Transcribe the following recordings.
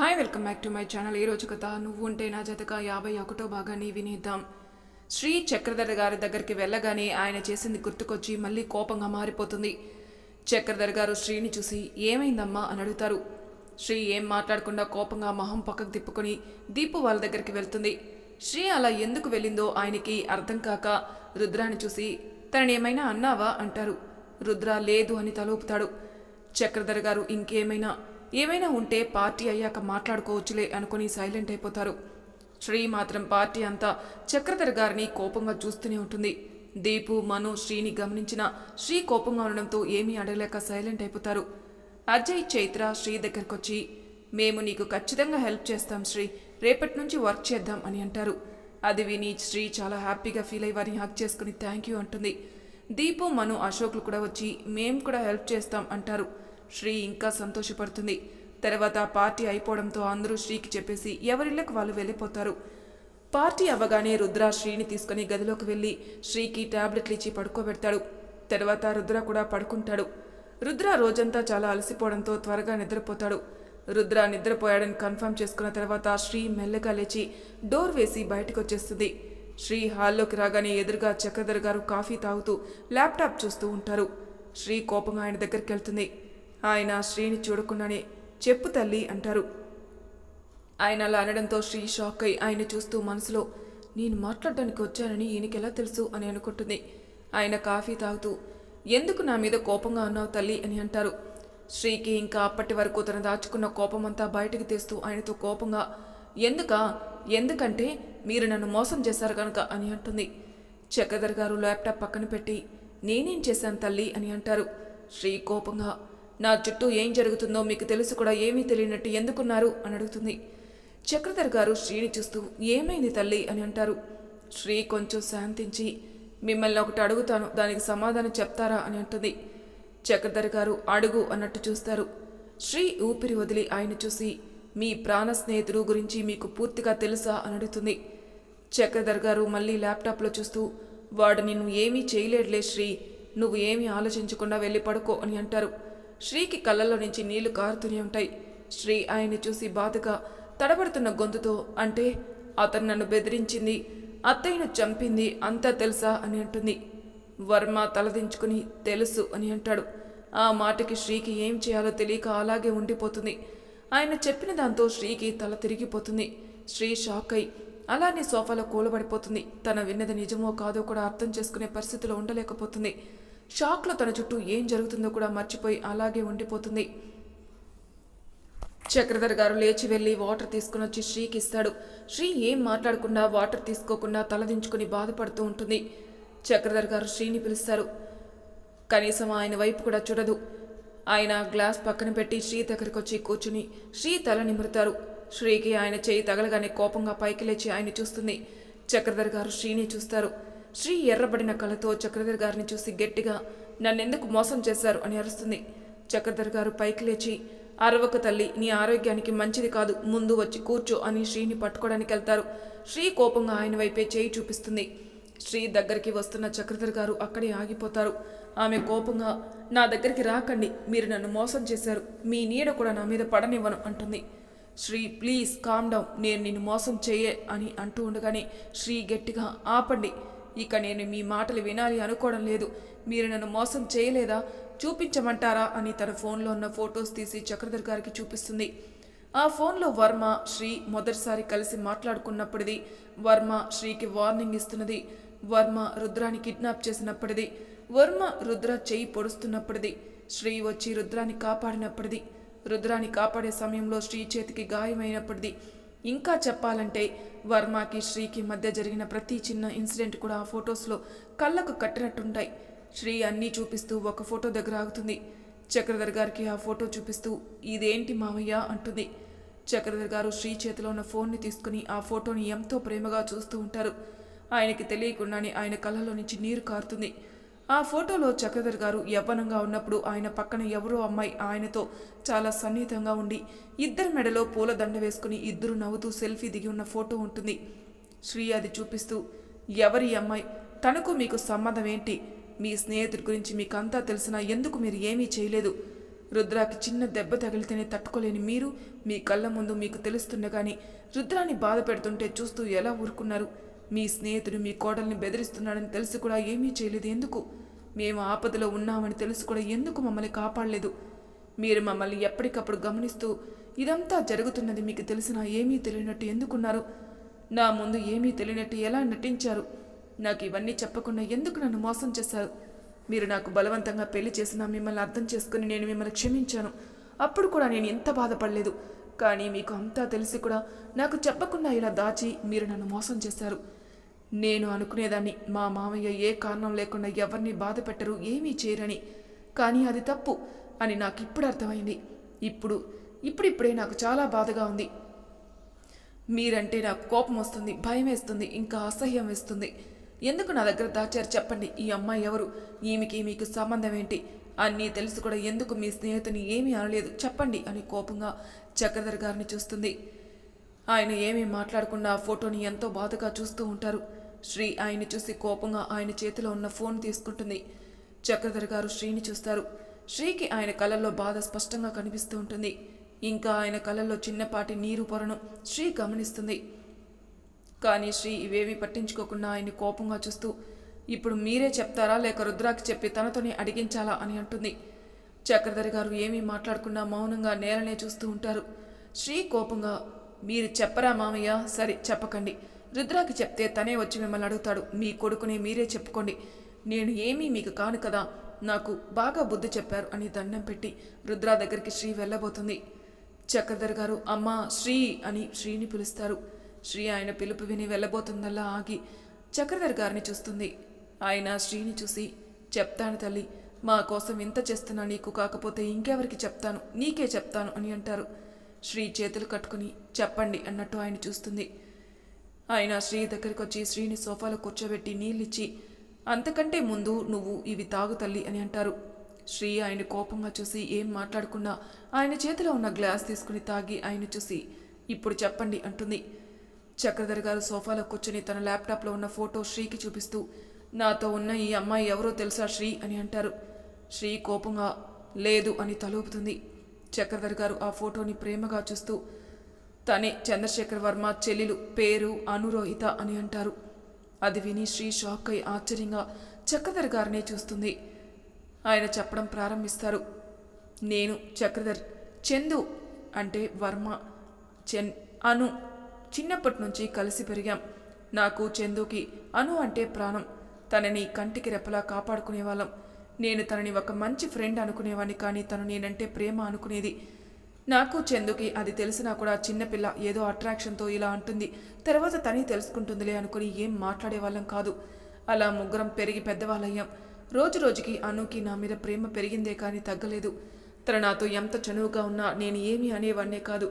Hi welcome back to my channel ఈ కథ నువ్వు ఉంటే నా జతగా యాభై ఒకటో భాగాన్ని వినిద్దాం. శ్రీ చక్రధర్ గారి దగ్గరికి వెళ్ళగానే ఆయన చేసింది గుర్తుకొచ్చి మళ్ళీ కోపంగా మారిపోతుంది. చక్రధర్ గారు శ్రీని చూసి ఏమైందమ్మా? అని అడుగుతారు. శ్రీ ఏం మాట్లాడకుండా కోపంగా మొహం పక్కకు తిప్పుకొని దీపు వాళ్ళ దగ్గరికి వెళ్తుంది. శ్రీ అలా ఎందుకు వెళ్ళిందో ఆయనకి అర్థం కాక రుద్రాని చూసి తనని ఏమైనా అన్నావా? అంటారు. రుద్ర లేదు అని తలూపుతాడు. చక్రధర్ గారు ఇంకేమైనా? ఏమైనా ఉంటే పార్టీ అయ్యాక మాట్లాడుకోవచ్చులే అనుకుని సైలెంట్ అయిపోతారు. శ్రీ మాత్రం పార్టీ అంతా చక్రధర్ గారిని కోపంగా చూస్తూనే ఉంటుంది. దీపు మను శ్రీని గమనించిన శ్రీ కోపంగా ఉండడంతో ఏమీ అడగలేక సైలెంట్ అయిపోతారు. అజయ్ చైత్ర శ్రీ దగ్గరకొచ్చి మేము నీకు ఖచ్చితంగా హెల్ప్ చేస్తాం శ్రీ రేపటి నుంచి వర్క్ చేద్దాం అని అంటారు. అది విని శ్రీ చాలా హ్యాపీగా ఫీల్ అయ్యి వారిని హక్ చేసుకుని థ్యాంక్ యూ అంటుంది. దీపు మను అశోక్లు కూడా వచ్చి మేము కూడా హెల్ప్ చేస్తాం అంటారు. శ్రీ ఇంకా సంతోషపడుతుంది. తర్వాత పార్టీ అయిపోవడంతో అందరూ శ్రీకి చెప్పేసి ఎవరిళ్ళకి వాళ్ళు వెళ్ళిపోతారు. పార్టీ అవ్వగానే రుద్ర శ్రీని తీసుకుని గదిలోకి వెళ్ళి శ్రీకి టాబ్లెట్లు ఇచ్చి పడుకోబెడతాడు. తర్వాత రుద్ర కూడా పడుకుంటాడు. రుద్ర రోజంతా చాలా అలసిపోవడంతో త్వరగా నిద్రపోతాడు. రుద్ర నిద్రపోయాడని కన్ఫర్మ్ చేసుకున్న తర్వాత శ్రీ మెల్లగా లేచి డోర్ వేసి బయటకు వచ్చేస్తుంది శ్రీ హాల్లోకి రాగానే ఎదురుగా చక్రధర్ గారు కాఫీ తాగుతూ ల్యాప్టాప్ చూస్తూ ఉంటారు. శ్రీ కోపంగా ఆయన దగ్గరికి వెళ్తుంది. ఆయన శ్రీని చూడకుండానే చెప్పు తల్లి అంటారు. ఆయన అలా అనడంతో శ్రీ షాక్ అయి ఆయన చూస్తూ మనసులో నేను మాట్లాడడానికి వచ్చానని ఈయనకెలా తెలుసు? అని అనుకుంటుంది. ఆయన కాఫీ తాగుతూ ఎందుకు నా మీద కోపంగా అన్నావు తల్లి? అని అంటారు. శ్రీకి ఇంకా అప్పటి వరకు తను దాచుకున్న కోపమంతా బయటకు తీస్తూ ఆయనతో కోపంగా ఎందుక? ఎందుకంటే మీరు నన్ను మోసం చేశారు కనుక అని అంటుంది. చక్రధర్ గారు ల్యాప్టాప్ పక్కన పెట్టి నేనేం చేశాను తల్లి? అని అంటారు. శ్రీ కోపంగా నా చుట్టూ ఏం జరుగుతుందో మీకు తెలుసు కూడా ఏమీ తెలియనట్టు ఎందుకున్నారు అని అడుగుతుంది. చక్రధర్ గారు శ్రీని చూస్తూ ఏమైంది తల్లి? అని అంటారు. శ్రీ కొంచెం శాంతించి మిమ్మల్ని ఒకటి అడుగుతాను దానికి సమాధానం చెప్తారా? అని అంటుంది. చక్రధర్ గారు అడుగు అన్నట్టు చూస్తారు. శ్రీ ఊపిరి వదిలి ఆయన చూసి మీ ప్రాణ స్నేహితుడు గురించి మీకు పూర్తిగా తెలుసా? అని అడుగుతుంది. చక్రధర్ గారు మళ్ళీ ల్యాప్టాప్లో చూస్తూ వాడు నిన్ను ఏమీ చేయలేడులే శ్రీ నువ్వు ఏమీ ఆలోచించకుండా వెళ్ళి పడుకో అని అంటారు. శ్రీకి కళ్ళల్లో నుంచి నీళ్ళు కారుతూనే ఉంటాయి. శ్రీ ఆయన్ని చూసి బాధగా తడబడుతున్న గొంతుతో అంటే అతను నన్ను బెదిరించింది అత్తయ్యను చంపింది అంతా తెలుసా? అని అంటుంది. వర్మ తలదించుకుని తెలుసు అని అంటాడు. ఆ మాటకి శ్రీకి ఏం చేయాలో తెలియక అలాగే ఉండిపోతుంది. ఆయన చెప్పిన దాంతో శ్రీకి తల తిరిగిపోతుంది. శ్రీ షాక్ అయి అలానే సోఫాలో కూలబడిపోతుంది. తన విన్నది నిజమో కాదో కూడా అర్థం చేసుకునే పరిస్థితిలో ఉండలేకపోతుంది. షాక్లో తన చుట్టూ ఏం జరుగుతుందో కూడా మర్చిపోయి అలాగే ఉండిపోతుంది. చక్రధర్ గారు లేచి వెళ్ళి వాటర్ తీసుకుని వచ్చి శ్రీకి ఇస్తాడు. శ్రీ ఏం మాట్లాడకుండా వాటర్ తీసుకోకుండా తలదించుకుని బాధపడుతూ ఉంటుంది. చక్రధర్ గారు శ్రీని పిలుస్తారు. కనీసం ఆయన వైపు కూడా చూడదు. ఆయన గ్లాస్ పక్కన పెట్టి శ్రీ దగ్గరికి వచ్చి కూర్చుని శ్రీ తల నిమురుతారు. శ్రీకి ఆయన చేయి తగలగానే కోపంగా పైకి లేచి ఆయన చూస్తుంది. చక్రధర్ గారు శ్రీని చూస్తారు. శ్రీ ఎర్రబడిన కళ్ళతో చక్రధర్ గారిని చూసి గట్టిగా నన్నెందుకు మోసం చేశారు? అని అరుస్తుంది. చక్రధర్ గారు పైకి లేచి అరవక తల్లి నీ ఆరోగ్యానికి మంచిది కాదు ముందు వచ్చి కూర్చో అని శ్రీని పట్టుకోవడానికి వెళ్తారు. శ్రీ కోపంగా ఆయన వైపే చేయి చూపిస్తుంది. శ్రీ దగ్గరికి వస్తున్న చక్రధర్ గారు అక్కడే ఆగిపోతారు. ఆమె కోపంగా నా దగ్గరికి రాకండి మీరు నన్ను మోసం చేశారు మీ నీడ కూడా నా మీద పడనివ్వను అంటుంది. శ్రీ ప్లీజ్ కామ్ డౌన్ నేను నిన్ను మోసం చేయే అని అంటూ ఉండగానే శ్రీ గట్టిగా ఆపండి ఇక నేను మీ మాటలు వినాలి అనుకోవడం లేదు. మీరు నన్ను మోసం చేయలేదా? చూపించమంటారా? అని తన ఫోన్లో ఉన్న ఫొటోస్ తీసి చక్రధర్ గారికి చూపిస్తుంది. ఆ ఫోన్లో వర్మ శ్రీ మొదటిసారి కలిసి మాట్లాడుకున్నప్పటిది వర్మ శ్రీకి వార్నింగ్ ఇస్తున్నది. వర్మ రుద్రాని కిడ్నాప్ చేసినప్పటిది వర్మ రుద్ర చేయి పొడుస్తున్నప్పటిది. శ్రీ వచ్చి రుద్రాన్ని కాపాడినప్పటిది. రుద్రాన్ని కాపాడే సమయంలో శ్రీ చేతికి గాయమైనప్పటిది. ఇంకా చెప్పాలంటే వర్మకి శ్రీకి మధ్య జరిగిన ప్రతి చిన్న ఇన్సిడెంట్ కూడా ఆ ఫొటోస్లో కళ్ళకు కట్టినట్టుంటాయి. శ్రీ అన్నీ చూపిస్తూ ఒక ఫోటో దగ్గర ఆగుతుంది. చక్రధర్ గారికి ఆ ఫోటో చూపిస్తూ ఇదేంటి మావయ్య? అంటుంది. చక్రధర్ గారు శ్రీ చేతిలో ఉన్న ఫోన్ని తీసుకుని ఆ ఫోటోని ఎంతో ప్రేమగా చూస్తూ ఉంటారు. ఆయనకి తెలియకుండానే ఆయన కళ్ళలో నుంచి నీరు కారుతుంది. ఆ ఫోటోలో చక్రధర్ గారు యవ్వనంగా ఉన్నప్పుడు ఆయన పక్కన ఎవరో అమ్మాయి ఆయనతో చాలా సన్నిహితంగా ఉండి ఇద్దరి మెడలో పూల దండ వేసుకుని ఇద్దరు నవ్వుతూ సెల్ఫీ దిగి ఉన్న ఫోటో ఉంటుంది. శ్రీ అది చూపిస్తూ ఎవరి అమ్మాయి? తనకు మీకు సంబంధం ఏంటి? మీ స్నేహితుడి గురించి మీకంతా తెలిసినా ఎందుకు మీరు ఏమీ చేయలేదు? రుద్రాకి చిన్న దెబ్బ తగిలితేనే తట్టుకోలేని మీరు మీ కళ్ళ ముందు మీకు తెలుస్తుండగాని రుద్రాన్ని బాధ పెడుతుంటే చూస్తూ ఎలా ఊరుకున్నారు? మీ స్నేహితుడు మీ కోడల్ని బెదిరిస్తున్నాడని తెలిసి కూడా ఏమీ చేయలేదు. ఎందుకు? మేము ఆపదలో ఉన్నామని తెలిసి కూడా ఎందుకు మమ్మల్ని కాపాడలేదు? మీరు మమ్మల్ని ఎప్పటికప్పుడు గమనిస్తూ ఇదంతా జరుగుతున్నది మీకు తెలిసినా ఏమీ తెలియనట్టు ఎందుకున్నారు? నా ముందు ఏమీ తెలియనట్టు ఎలా నటించారు? నాకు ఇవన్నీ చెప్పకుండా ఎందుకు నన్ను మోసం చేశారు? మీరు నాకు బలవంతంగా పెళ్ళి చేసినా మిమ్మల్ని అర్థం చేసుకుని నేను మిమ్మల్ని క్షమించాను. అప్పుడు కూడా నేను ఎంత బాధపడలేదు. కానీ మీకు అంతా తెలిసి కూడా నాకు చెప్పకుండా ఇలా దాచి మీరు నన్ను మోసం చేశారు. నేను అనుకునేదాన్ని మా మామయ్య ఏ కారణం లేకుండా ఎవరిని బాధ పెట్టరు ఏమీ చేయరని. కానీ అది తప్పు అని నాకు ఇప్పుడు అర్థమైంది. ఇప్పుడు ఇప్పుడిప్పుడే నాకు చాలా బాధగా ఉంది. మీరంటే నాకు కోపం వస్తుంది భయం వేస్తుంది ఇంకా అసహ్యం వేస్తుంది. ఎందుకు నా దగ్గర దాచారు చెప్పండి ఈ అమ్మాయి ఎవరు ఈమెకి మీకు సంబంధం ఏంటి? అన్నీ తెలుసు కూడా ఎందుకు మీ స్నేహితుని ఏమీ అనలేదు చెప్పండి అని కోపంగా చక్రధర్ గారిని చూస్తుంది. ఆయన ఏమీ మాట్లాడకుండా ఆ ఫోటోని ఎంతో బాధగా చూస్తూ ఉంటారు. శ్రీ ఆయన్ని చూసి కోపంగా ఆయన చేతిలో ఉన్న ఫోన్ తీసుకుంటుంది. చక్రధర్ గారు శ్రీని చూస్తారు. శ్రీకి ఆయన కళ్ళల్లో బాధ స్పష్టంగా కనిపిస్తూ ఉంటుంది. ఇంకా ఆయన కళ్ళల్లో చిన్నపాటి నీరు పొరను శ్రీ గమనిస్తుంది. కానీ శ్రీ ఇవేమీ పట్టించుకోకుండా ఆయన్ని కోపంగా చూస్తూ ఇప్పుడు మీరే చెప్తారా? లేక రుద్రాకి చెప్పి తనతోనే అడిగించాలా? అని అంటుంది. చక్రధరి గారు ఏమీ మాట్లాడకుండా మౌనంగా నేలనే చూస్తూ ఉంటారు. శ్రీ కోపంగా మీరు చెప్పరా మామయ్య? సరే చెప్పకండి. రుద్రాకి చెప్తే తనే వచ్చి మిమ్మల్ని అడుగుతాడు. మీ కొడుకుని మీరే చెప్పుకోండి. నేను ఏమీ మీకు కాను కదా? నాకు బాగా బుద్ధి చెప్పారు అని దండం పెట్టి రుద్రా దగ్గరికి శ్రీ వెళ్ళబోతుంది. చక్రధర్ గారు అమ్మా శ్రీ అని శ్రీని పిలుస్తారు. శ్రీ ఆయన పిలుపు విని వెళ్ళబోతుందల్లా ఆగి చక్రధర్ గారిని చూస్తుంది. ఆయన శ్రీని చూసి చెప్తాను తల్లి మా కోసం ఇంత చేస్తున్నా నీకు కాకపోతే ఇంకెవరికి చెప్తాను? నీకే చెప్తాను అని అంటారు. శ్రీ చేతులు కట్టుకుని చెప్పండి అన్నట్టు ఆయన చూస్తుంది. ఆయన శ్రీ దగ్గరికి వచ్చి శ్రీని సోఫాలో కూర్చోబెట్టి నీళ్ళిచ్చి అంతకంటే ముందు నువ్వు ఇవి తాగు తల్లి అని అంటారు. శ్రీ ఆయన కోపంగా చూసి ఏం మాట్లాడుకున్నా ఆయన చేతిలో ఉన్న గ్లాస్ తీసుకుని తాగి ఆయన చూసి ఇప్పుడు చెప్పండి అంటుంది. చక్రధర్ గారు సోఫాలో కూర్చొని తన ల్యాప్టాప్లో ఉన్న ఫోటో శ్రీకి చూపిస్తూ నాతో ఉన్న ఈ అమ్మాయి ఎవరో తెలుసా శ్రీ అని అంటారు. శ్రీ కోపంగా లేదు అని తలూపుతుంది. చక్రధర్ గారు ఆ ఫోటోని ప్రేమగా చూస్తూ తనే చంద్రశేఖర్ వర్మ చెల్లెలు పేరు అనురోహిత అని అంటారు. అది విని శ్రీ షాక్ అయి ఆశ్చర్యంగా చక్రధర్ గారినే చూస్తుంది. ఆయన చెప్పడం ప్రారంభిస్తారు. నేను చక్రధర్ చందు అంటే వర్మ చెన్ అను చిన్నప్పటి నుంచి కలిసి పెరిగాం. నాకు చందుకి అను అంటే ప్రాణం. తనని కంటికి రెప్పలా కాపాడుకునేవాళ్ళం. నేను తనని ఒక మంచి ఫ్రెండ్ అనుకునేవాడిని కానీ తను నేనంటే ప్రేమ అనుకునేది నాకు చందుకి అది తెలిసినా కూడా చిన్నపిల్ల ఏదో అట్రాక్షన్తో ఇలా అంటుంది. తర్వాత తనే తెలుసుకుంటుందిలే అనుకుని ఏం మాట్లాడేవాళ్ళం కాదు. అలా ముగ్గురం పెరిగి పెద్దవాళ్ళయ్యాం. రోజు రోజుకి అనుకి నా మీద ప్రేమ పెరిగిందే కానీ తగ్గలేదు. తను నాతో ఎంత చనువుగా ఉన్నా నేను ఏమీ అనేవాడినే కాదు.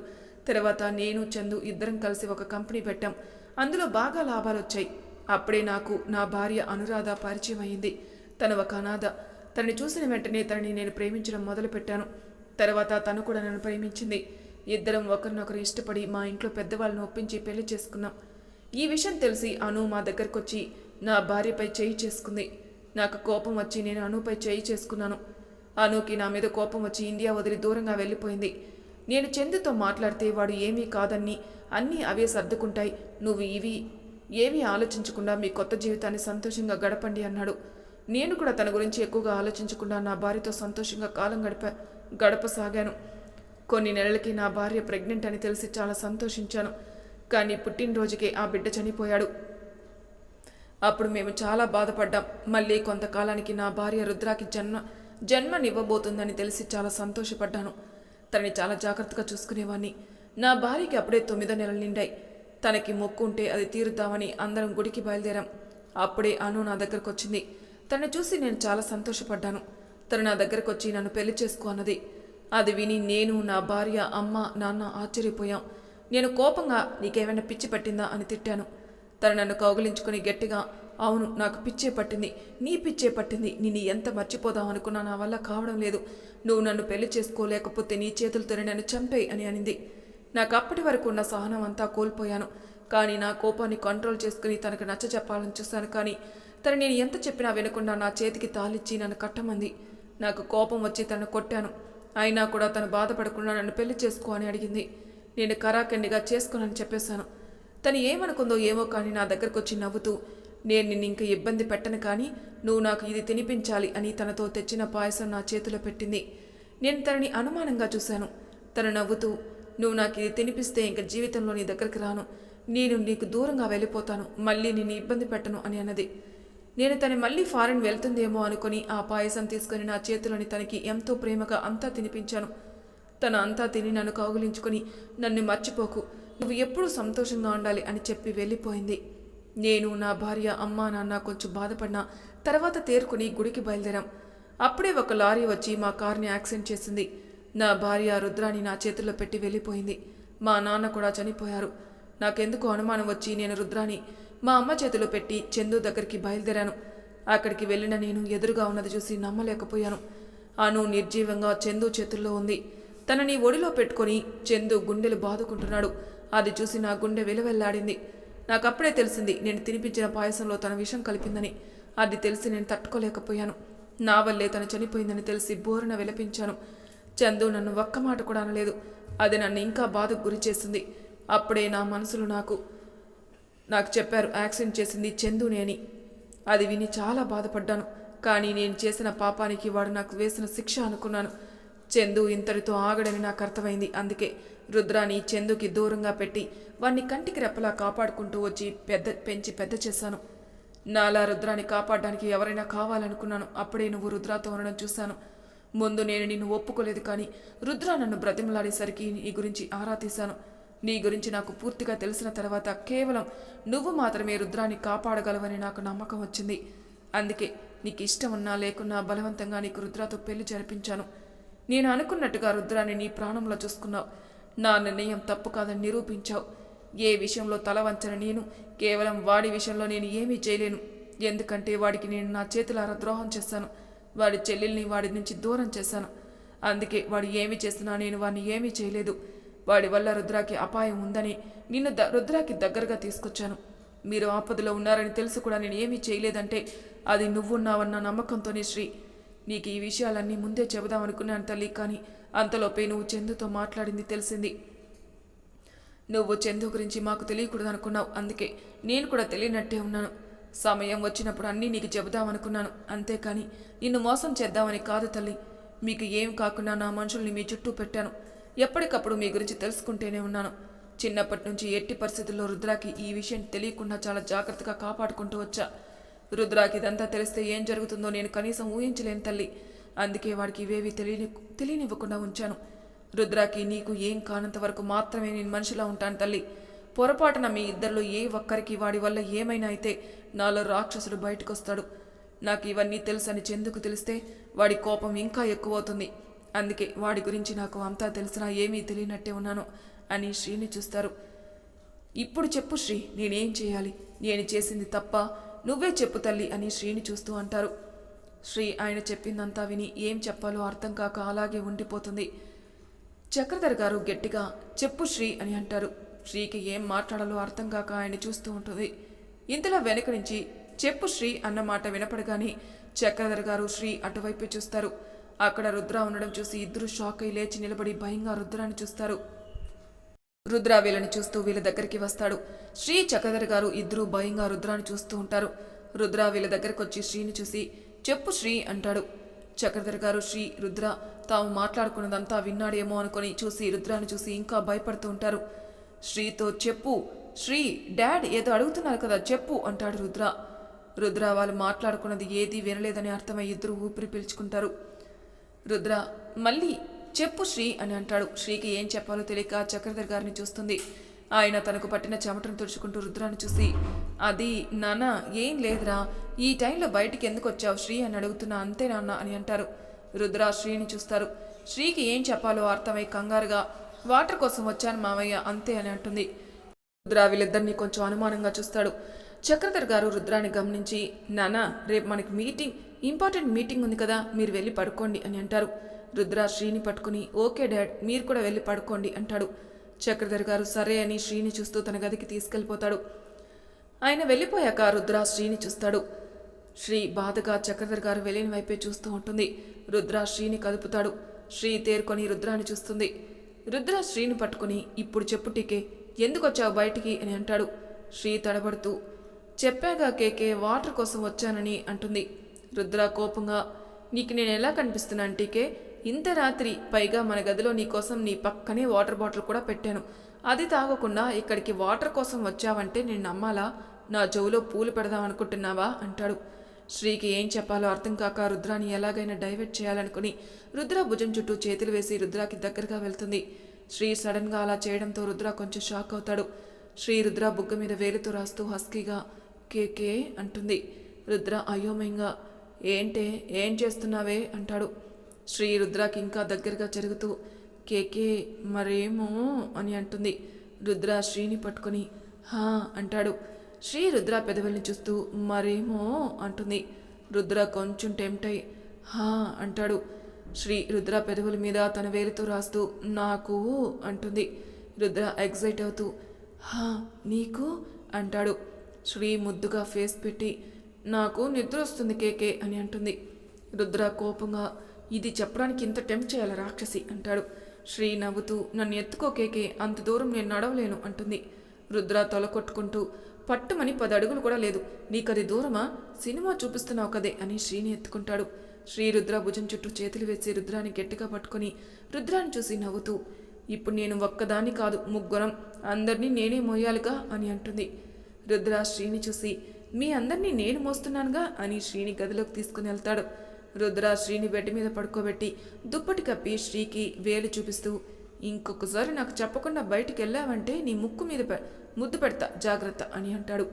తర్వాత నేను చందు ఇద్దరం కలిసి ఒక కంపెనీ పెట్టాం. అందులో బాగా లాభాలు వచ్చాయి అప్పుడే నాకు నా భార్య అనురాధ పరిచయం అయింది తను ఒక అనాథ. తనని చూసిన వెంటనే తనని నేను ప్రేమించడం మొదలుపెట్టాను. తర్వాత తను కూడా నన్ను ప్రేమించింది. ఇద్దరం ఒకరినొకరు ఇష్టపడి మా ఇంట్లో పెద్దవాళ్ళని ఒప్పించి పెళ్ళి చేసుకున్నాం. ఈ విషయం తెలిసి అను మా దగ్గరకు వచ్చి నా భార్యపై చేయి చేసుకుంది. నాకు కోపం వచ్చి నేను అనుపై చేయి చేసుకున్నాను. అనుకి నా మీద కోపం వచ్చి ఇండియా వదిలి దూరంగా వెళ్ళిపోయింది. నేను చందుతో మాట్లాడితే వాడు ఏమీ కాదని అన్నీ అవే సర్దుకుంటాయి. నువ్వు ఇవి ఏమీ ఆలోచించకుండా మీ కొత్త జీవితాన్ని సంతోషంగా గడపండి అన్నాడు. నేను కూడా తన గురించి ఎక్కువగా ఆలోచించకుండా నా భార్యతో సంతోషంగా కాలం గడిపా గడపసాగాను. కొన్ని నెలలకి నా భార్య ప్రెగ్నెంట్ అని తెలిసి చాలా సంతోషించాను. కానీ పుట్టినరోజుకే ఆ బిడ్డ చనిపోయాడు. అప్పుడు మేము చాలా బాధపడ్డాం. మళ్ళీ కొంతకాలానికి నా భార్య రుద్రాకి జన్మ జన్మనివ్వబోతుందని తెలిసి చాలా సంతోషపడ్డాను. తనని చాలా జాగ్రత్తగా చూసుకునేవాణ్ణి. నా భార్యకి అప్పుడే తొమ్మిదో నెలలు నిండాయి. తనకి మొక్కు ఉంటే అది తీరుద్దామని అందరం గుడికి బయలుదేరాం. అప్పుడే అను నా దగ్గరకు వచ్చింది తనని చూసి నేను చాలా సంతోషపడ్డాను. తను నా దగ్గరకు వచ్చి నన్ను పెళ్ళి చేసుకో అన్నది. అది విని నేను నా భార్య అమ్మ నాన్న ఆశ్చర్యపోయాం. నేను కోపంగా నీకేమైనా పిచ్చి పట్టిందా అని తిట్టాను. తను నన్ను కౌగిలించుకుని గట్టిగా అవును నాకు పిచ్చే పట్టింది. నీ పిచ్చే పట్టింది. నిన్ను ఎంత మర్చిపోదాం అనుకున్నా నా వల్ల కావడం లేదు. నువ్వు నన్ను పెళ్ళి చేసుకోలేకపోతే నీ చేతులతోనే నన్ను చంపేయి అని అనింది. నాకు అప్పటి వరకు ఉన్న సహనం అంతా కోల్పోయాను. కానీ నా కోపాన్ని కంట్రోల్ చేసుకుని తనకు నచ్చ చెప్పాలని చూశాను. కానీ తను నేను ఎంత చెప్పినా వినకుండా నా చేతికి తాలిచ్చి నన్ను కట్టమంది. నాకు కోపం వచ్చి తను కొట్టాను. అయినా కూడా తను బాధపడకుండా నన్ను పెళ్ళి చేసుకో అని అడిగింది. నేను కరాఖండిగా చేసుకోనని చెప్పేశాను. తను ఏమనుకుందో ఏమో కానీ నా దగ్గరకు వచ్చి నవ్వుతూ నేను నిన్ను ఇంక ఇబ్బంది పెట్టను కానీ నువ్వు నాకు ఇది తినిపించాలి అని తనతో తెచ్చిన పాయసం నా చేతిలో పెట్టింది. నేను తనని అనుమానంగా చూశాను. తను నవ్వుతూ నువ్వు నాకు ఇది తినిపిస్తే ఇంక జీవితంలో నీ దగ్గరికి రాను. నేను నీకు దూరంగా వెళ్ళిపోతాను. మళ్ళీ నిన్ను ఇబ్బంది పెట్టను అని అన్నది. నేను తను మళ్ళీ ఫారెన్ వెళ్తుందేమో అనుకుని ఆ పాయసం తీసుకుని నా చేతిలోని తనకి ఎంతో ప్రేమగా అంతా తినిపించాను. తను అంతా తిని నన్ను కౌగులించుకొని నన్ను మర్చిపోకు. నువ్వు ఎప్పుడూ సంతోషంగా ఉండాలి అని చెప్పి వెళ్ళిపోయింది. నేను నా భార్య అమ్మా నాన్న కొంచెం బాధపడినా తర్వాత తేరుకుని గుడికి బయలుదేరాం. అప్పుడే ఒక లారీ వచ్చి మా కార్ని యాక్సిడెంట్ చేసింది. నా భార్య రుద్రాని నా చేతుల్లో పెట్టి వెళ్ళిపోయింది. మా నాన్న కూడా చనిపోయారు. నాకెందుకు అనుమానం వచ్చి నేను రుద్రాని మా అమ్మ చేతిలో పెట్టి చందు దగ్గరికి బయలుదేరాను. అక్కడికి వెళ్ళిన నేను ఎదురుగా ఉన్నది చూసి నమ్మలేకపోయాను. అను నిర్జీవంగా చందు చేతుల్లో ఉంది. తనని ఒడిలో పెట్టుకొని చందు గుండెలు బాదుకుంటున్నాడు. అది చూసి నా గుండె వెలువెల్లాడింది. నాకప్పుడే తెలిసింది నేను తినిపించిన పాయసంలో తన విషం కలిపిందని. అది తెలిసి నేను తట్టుకోలేకపోయాను. నా వల్లే తను చనిపోయిందని తెలిసి బోరున విలపించాను. చందు నన్ను ఒక్క మాట కూడా అనలేదు. అది నన్ను ఇంకా బాధకు గురి చేసింది. అప్పుడే నా మనసులో నాకు నాకు చెప్పారు యాక్సిడెంట్ చేసింది చందుని అని. అది విని చాలా బాధపడ్డాను. కానీ నేను చేసిన పాపానికి వాడు నాకు వేసిన శిక్ష అనుకున్నాను. చందు ఇంతటితో ఆగడని నాకు అర్థమైంది. అందుకే రుద్రాని చందుకి దూరంగా పెట్టి వాణ్ణి కంటికి రెప్పలా కాపాడుకుంటూ వచ్చి పెద్ద పెంచి పెద్ద చేశాను. నాలా రుద్రాన్ని కాపాడడానికి ఎవరైనా కావాలనుకున్నాను. అప్పుడే నువ్వు రుద్రాతో ఉండడం చూశాను. ముందు నేను నిన్ను ఒప్పుకోలేదు కానీ రుద్ర నన్ను బ్రతిమలాడేసరికి నీ గురించి ఆరా తీశాను. నీ గురించి నాకు పూర్తిగా తెలిసిన తర్వాత కేవలం నువ్వు మాత్రమే రుద్రాన్ని కాపాడగలవని నాకు నమ్మకం వచ్చింది. అందుకే నీకు ఇష్టం ఉన్నా లేకున్నా బలవంతంగా నీకు రుద్రాతో పెళ్ళి జరిపించాను. నేను అనుకున్నట్టుగా రుద్రాన్ని నీ ప్రాణంలో చూసుకున్నావు. నా నిర్ణయం తప్పు కాదని నిరూపించావు. ఏ విషయంలో తల వంచని నేను కేవలం వాడి విషయంలో నేను ఏమీ చేయలేను. ఎందుకంటే వాడికి నేను నా చేతులారా ద్రోహం చేశాను. వాడి చెల్లెల్ని వాడి నుంచి దూరం చేశాను. అందుకే వాడు ఏమి చేసినా నేను వాడిని ఏమీ చేయలేదు. వాడి వల్ల రుద్రాకి అపాయం ఉందని నిన్ను ద రుద్రాకి దగ్గరగా తీసుకొచ్చాను. మీరు ఆపదలో ఉన్నారని తెలుసు కూడా నేను ఏమీ చేయలేదంటే అది నువ్వున్నావన్న నమ్మకంతోనే శ్రీ. నీకు ఈ విషయాలన్నీ ముందే చెబుదామనుకున్నాను తల్లి కానీ అంతలోపే నువ్వు చందుతో మాట్లాడింది తెలిసింది. నువ్వు చందు గురించి మాకు తెలియకూడదు అనుకున్నావు అందుకే నేను కూడా తెలియనట్టే ఉన్నాను. సమయం వచ్చినప్పుడు అన్నీ నీకు చెబుదామనుకున్నాను అంతేకాని నిన్ను మోసం చేద్దామని కాదు తల్లి. మీకు ఏం కాకుండా నా మనుషుల్ని మీ చుట్టూ పెట్టాను. ఎప్పటికప్పుడు మీ గురించి తెలుసుకుంటూనే ఉన్నాను. చిన్నప్పటి నుంచి ఎట్టి పరిస్థితుల్లో రుద్రాకి ఈ విషయం తెలియకుండా చాలా జాగ్రత్తగా కాపాడుకుంటూ వచ్చా. రుద్రాకి ఇదంతా తెలిస్తే ఏం జరుగుతుందో నేను కనీసం ఊహించలేను తల్లి. అందుకే వాడికి ఇవేవి తెలియని తెలియనివ్వకుండా ఉంచాను. రుద్రాకి నీకు ఏం కానంత వరకు మాత్రమే నేను మనిషిలా ఉంటాను తల్లి. పొరపాటున మీ ఇద్దరిలో ఏ ఒక్కరికి వాడి వల్ల ఏమైనా అయితే నాలో రాక్షసుడు బయటకొస్తాడు. నాకు ఇవన్నీ తెలుసని చెందుకు తెలిస్తే వాడి కోపం ఇంకా ఎక్కువ అవుతుంది అందుకే వాడి గురించి నాకు అంతా తెలిసినా ఏమీ తెలియనట్టే ఉన్నాను అని శ్రీని చూస్తారు. ఇప్పుడు చెప్పు శ్రీ నేనేం చేయాలి? నేను చేసింది తప్ప నువ్వే చెప్పు తల్లి అని శ్రీని చూస్తూ అంటారు. శ్రీ ఆయన చెప్పిందంతా విని ఏం చెప్పాలో అర్థం కాక అలాగే ఉండిపోతుంది. చక్రధర్ గారు గట్టిగా చెప్పు శ్రీ అని అంటారు. శ్రీకి ఏం మాట్లాడాలో అర్థం కాక ఆయన చూస్తూ ఉంటుంది. ఇంతలో వెనక నుంచి చెప్పు శ్రీ అన్న మాట వినపడగానే చక్రధర్ గారు శ్రీ అటువైపు చూస్తారు. అక్కడ రుద్ర ఉండడం చూసి ఇద్దరు షాక్ అయి లేచి నిలబడి భయంగా రుద్రాన్ని చూస్తారు. రుద్ర వీళ్ళని చూస్తూ వీళ్ళ దగ్గరికి వస్తాడు. శ్రీ చక్రధర్ గారు ఇద్దరూ భయంగా రుద్రాన్ని చూస్తూ ఉంటారు. రుద్ర వీళ్ళ దగ్గరకు వచ్చి శ్రీని చూసి చెప్పు శ్రీ అంటాడు. చక్రధర్ గారు శ్రీ రుద్ర తాము మాట్లాడుకున్నదంతా విన్నాడేమో అనుకొని చూసి రుద్రాన్ని చూసి ఇంకా భయపడుతూ ఉంటారు. శ్రీతో చెప్పు శ్రీ డాడ్ ఏదో అడుగుతున్నారు కదా చెప్పు అంటాడు రుద్ర. రుద్ర వాళ్ళు మాట్లాడుకున్నది ఏదీ వినలేదని అర్థమై ఇద్దరు ఊపిరి పీల్చుకుంటారు. రుద్ర మళ్ళీ చెప్పు శ్రీ అని అంటాడు. శ్రీకి ఏం చెప్పాలో తెలియక చక్రధర్ గారిని చూస్తుంది. ఆయన తనకు పట్టిన చెమటను తుడుచుకుంటూ రుద్రాన్ని చూసి అది నాన్న ఏం లేదురా ఈ టైంలో బయటికి ఎందుకు వచ్చావు శ్రీ అని అడుగుతున్నా అంతే నాన్న అని అంటారు. రుద్ర శ్రీని చూస్తారు. శ్రీకి ఏం చెప్పాలో అర్థమై కంగారుగా వాటర్ కోసం వచ్చాను మావయ్య అంతే అని అంటుంది. రుద్ర వీళ్ళిద్దరిని కొంచెం అనుమానంగా చూస్తాడు. చక్రధర్ గారు రుద్రాన్ని గమనించి నానా రేపు మనకి మీటింగ్ ఇంపార్టెంట్ మీటింగ్ ఉంది కదా మీరు వెళ్ళి పడుకోండి అని అంటారు. రుద్ర శ్రీని పట్టుకుని ఓకే డాడ్ మీరు కూడా వెళ్ళి పడుకోండి అంటాడు. చక్రధర్ గారు సరే అని శ్రీని చూస్తూ తన గదికి తీసుకెళ్ళిపోతాడు. ఆయన వెళ్ళిపోయాక రుద్ర శ్రీని చూస్తాడు. శ్రీ బాధగా చక్రధర్ గారు వెళ్ళిన వైపే చూస్తూ ఉంటుంది. రుద్ర శ్రీని కదుపుతాడు. శ్రీ తేరుకొని రుద్రాని చూస్తుంది. రుద్ర శ్రీని పట్టుకుని ఇప్పుడు చెప్పు టీకే ఎందుకు వచ్చావు బయటికి? అని అంటాడు. శ్రీ తడబడుతూ చెప్పాగా కేకే వాటర్ కోసం వచ్చానని అంటుంది. రుద్ర కోపంగా నీకు నేను ఎలా కనిపిస్తున్నాను టీకే ఇంత రాత్రి పైగా మన గదిలో నీకోసం నీ పక్కనే వాటర్ బాటిల్ కూడా పెట్టాను. అది తాగకుండా ఇక్కడికి వాటర్ కోసం వచ్చావంటే నేను నమ్మాలా? నా చెవులో పూలు పెడదాం అనుకుంటున్నావా? అంటాడు. శ్రీకి ఏం చెప్పాలో అర్థం కాక రుద్రాని ఎలాగైనా డైవర్ట్ చేయాలనుకుని రుద్ర భుజం చుట్టూ చేతులు వేసి రుద్రాకి దగ్గరగా వెళ్తుంది. శ్రీ సడన్గా అలా చేయడంతో రుద్ర కొంచెం షాక్ అవుతాడు. శ్రీ రుద్ర బుగ్గ మీద వేలుతో రాస్తూ హస్కీగా కేకే అంటుంది. రుద్ర అయోమయంగా ఏంటే ఏం చేస్తున్నావే? అంటాడు. శ్రీ రుద్రాకి ఇంకా దగ్గరగా జరుగుతూ కేకే మరేమో అని అంటుంది. రుద్ర శ్రీని పట్టుకొని హా అంటాడు. శ్రీ రుద్ర పెదవుల్ని చూస్తూ మరేమో అంటుంది. రుద్ర కొంచెం టెంప్ట్ అయి హా అంటాడు. శ్రీ రుద్ర పెదవుల మీద తన వేలితో రాస్తూ నాకు అంటుంది. రుద్ర ఎగ్జైట్ అవుతూ హా నీకు? అంటాడు. శ్రీ ముద్దుగా ఫేస్ పెట్టి నాకు నిద్ర వస్తుంది కేకే అని అంటుంది. రుద్ర కోపంగా ఇది చెప్పడానికి ఇంత టెంప్ట్ చేయాల రాక్షసి? అంటాడు. శ్రీ నవ్వుతూ నన్ను ఎత్తుకో కేకే అంత దూరం నేను నడవలేను అంటుంది. రుద్ర తల కొట్టుకుంటూ పట్టుమని పది అడుగులు కూడా లేదు. నీకది దూరమా? సినిమా చూపిస్తున్నావు కదే అని శ్రీని ఎత్తుకుంటాడు. శ్రీ రుద్ర భుజం చుట్టూ చేతులు వేసి రుద్రాన్ని గట్టిగా పట్టుకొని రుద్రాన్ని చూసి నవ్వుతూ ఇప్పుడు నేను ఒక్కదాన్ని కాదు ముగ్గురం అందరినీ నేనే మోయాలిగా అని అంటుంది. రుద్ర శ్రీని చూసి మీ అందరినీ నేను మోస్తున్నానుగా అని శ్రీని గదిలోకి తీసుకుని వెళ్తాడు. రుద్ర శ్రీని బెడ్ మీద పడుకోబెట్టి దుప్పటి కప్పి శ్రీకి వేలు చూపిస్తూ ఇంకొకసారి నాకు చెప్పకుండా బయటికి వెళ్ళావంటే నీ ముక్కు మీద పె- ముద్దు పెడతా జాగ్రత్త అని అంటాడు.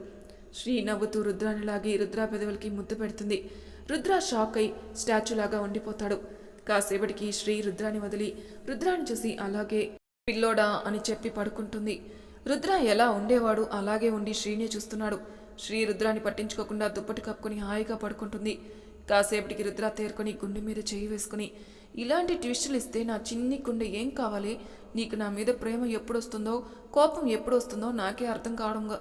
శ్రీ నవ్వుతూ రుద్రాని లాగి రుద్ర పెదవులకి ముద్దు పెడుతుంది. రుద్ర షాక్ అయి స్టాచ్యూలాగా ఉండిపోతాడు. కాసేపటికి శ్రీ రుద్రాని వదిలి రుద్రాన్ని చూసి అలాగే పిల్లోడా అని చెప్పి పడుకుంటుంది. రుద్ర ఎలా ఉండేవాడు అలాగే ఉండి శ్రీనే చూస్తున్నాడు. శ్రీ రుద్రాని పట్టించుకోకుండా దుప్పటి కప్పుకొని హాయిగా పడుకుంటుంది. కాసేపటికి రుద్ర తేరుకొని గుండె మీద చేయి వేసుకుని ఇలాంటి ట్విస్టులు ఇస్తే నా చిన్ని గుండె ఏం కావాలి? నీకు నా మీద ప్రేమ ఎప్పుడు వస్తుందో కోపం ఎప్పుడు వస్తుందో నాకే అర్థం కావడంగా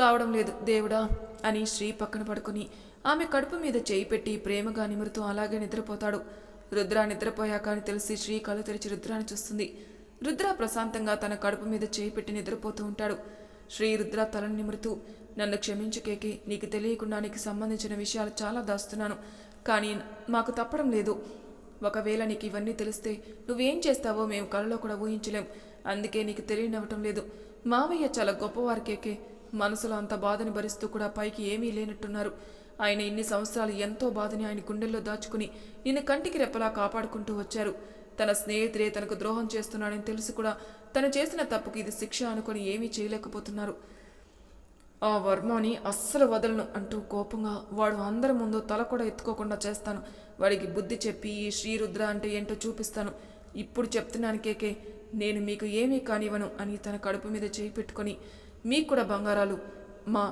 కావడం లేదు దేవుడా అని శ్రీ పక్కన పడుకొని ఆమె కడుపు మీద చేయి పెట్టి ప్రేమగా నిమురుతూ అలాగే నిద్రపోతాడు. రుద్ర నిద్రపోయాక అని తెలిసి శ్రీ కళ్ళు తెరిచి రుద్రాన్ని చూస్తుంది. రుద్ర ప్రశాంతంగా తన కడుపు మీద చేయి పెట్టి నిద్రపోతూ ఉంటాడు. శ్రీ రుద్ర తలను నిమురుతూ నన్ను క్షమించు కేకి నీకు తెలియకుండా నీకు సంబంధించిన విషయాలు చాలా దాస్తున్నాను. కానీ మాకు తప్పడం లేదు. ఒకవేళ నీకు ఇవన్నీ తెలిస్తే నువ్వేం చేస్తావో మేము కలలో కూడా ఊహించలేం. అందుకే నీకు తెలియనివ్వటం లేదు. మావయ్య చాలా గొప్పవారు కేకే. మనసులో అంత బాధని భరిస్తూ కూడా పైకి ఏమీ లేనట్టున్నారు. ఆయన ఇన్ని సంవత్సరాలు ఎంతో బాధని ఆయన గుండెల్లో దాచుకుని నిన్ను కంటికి రెప్పలా కాపాడుకుంటూ వచ్చారు. తన స్నేహితుడే తనకు ద్రోహం చేస్తున్నాడని తెలిసి కూడా. తను చేసిన తప్పుకి ఇది శిక్ష అనుకొని ఏమీ చేయలేకపోతున్నారు. ఆ వర్మని అస్సలు వదలను అంటూ కోపంగా వాడు అందరి ముందు తల కూడా ఎత్తుకోకుండా చేస్తాను. వాడికి బుద్ధి చెప్పి ఈ శ్రీరుద్ర అంటే ఏంటో చూపిస్తాను. ఇప్పుడు చెప్తున్నాను కేకే నేను మీకు ఏమీ కానివ్వను అని తన కడుపు మీద చేయి పెట్టుకొని మీకు కూడా బంగారాలు. మా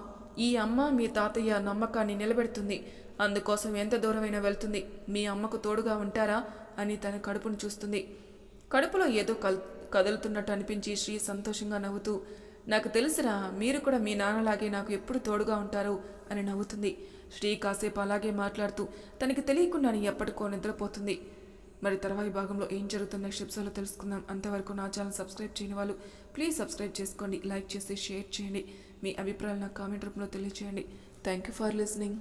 ఈ అమ్మ మీ తాతయ్య నమ్మకాన్ని నిలబెడుతుంది. అందుకోసం ఎంత దూరమైనా వెళ్తుంది. మీ అమ్మకు తోడుగా ఉంటారా? అని తన కడుపును చూస్తుంది. కడుపులో ఏదో కల్ కదులుతున్నట్టు అనిపించి శ్రీ సంతోషంగా నవ్వుతూ నాకు తెలుసురా మీరు కూడా మీ నాన్నలాగే నాకు ఎప్పుడు తోడుగా ఉంటారు అని నవ్వుతుంది. శ్రీ కాసేపు అలాగే మాట్లాడుతూ తనకి తెలియకుండానే ఎప్పటికో నిద్రపోతుంది. మరి తర్వాయి భాగంలో ఏం జరుగుతుందో నెక్స్ట్ తెలుసుకుందాం. అంతవరకు నా ఛానల్ సబ్స్క్రైబ్ చేయని వాళ్ళు ప్లీజ్ సబ్స్క్రైబ్ చేసుకోండి లైక్ చేసి షేర్ చేయండి. మీ అభిప్రాయాలు నాకు కామెంట్ రూపంలో తెలియజేయండి థ్యాంక్ యూ ఫర్ లిసనింగ్.